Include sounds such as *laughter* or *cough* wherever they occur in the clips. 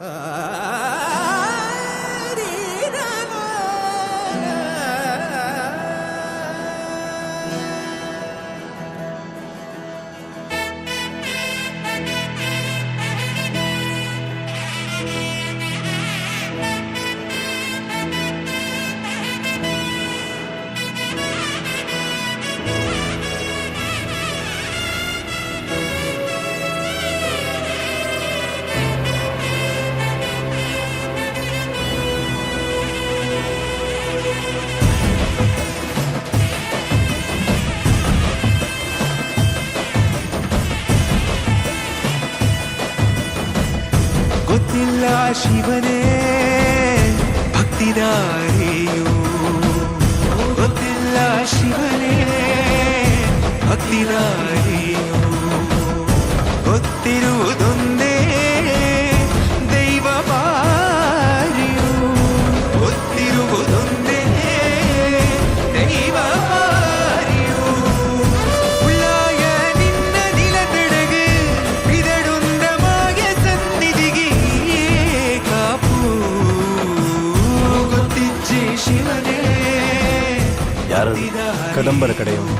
哎 *laughs* അല്ല ശിവനെ ഭക്തിനാരെയോ ശിവനെ ഭക്തിനാരെയോ ഒത്തിരുതോ ಯಾರು? ಕದಂಬರ ಕಡೆಯವರು.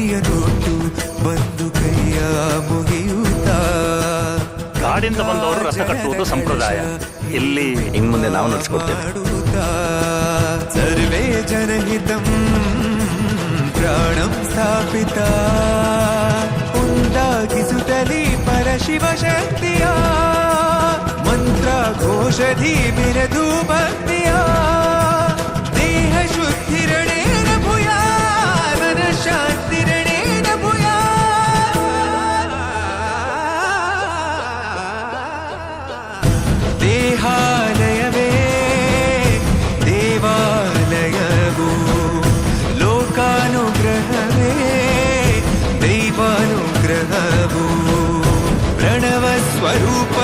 ಮಡಿಯ ನೋಟು ಬಂದು ಕೈಯ ಮುಗಿಯುತ್ತಾ. ಕಾಡಿಂದ ಬಂದವರು ರಸ ಕಟ್ಟುವುದು ಸಂಪ್ರದಾಯ. ಇಲ್ಲಿ ಇನ್ ಮುಂದೆ ನಾವು ನಡೆಸ್ಕೊಡ್ತೇವೆ. ಸರ್ವೇ ಜನಹಿತಂ ಪ್ರಾಣಂ ಸ್ಥಾಪಿತ. ಉಂಟಾಗಿಸುತ್ತಲಿ ಪರಶಿವ ಶಕ್ತಿಯ ಮಂತ್ರ ಘೋಷಧಿ ಮೆರೆದು ದೈವಾನುಗ್ರಹವು ಪ್ರಣವ ಸ್ವರೂಪ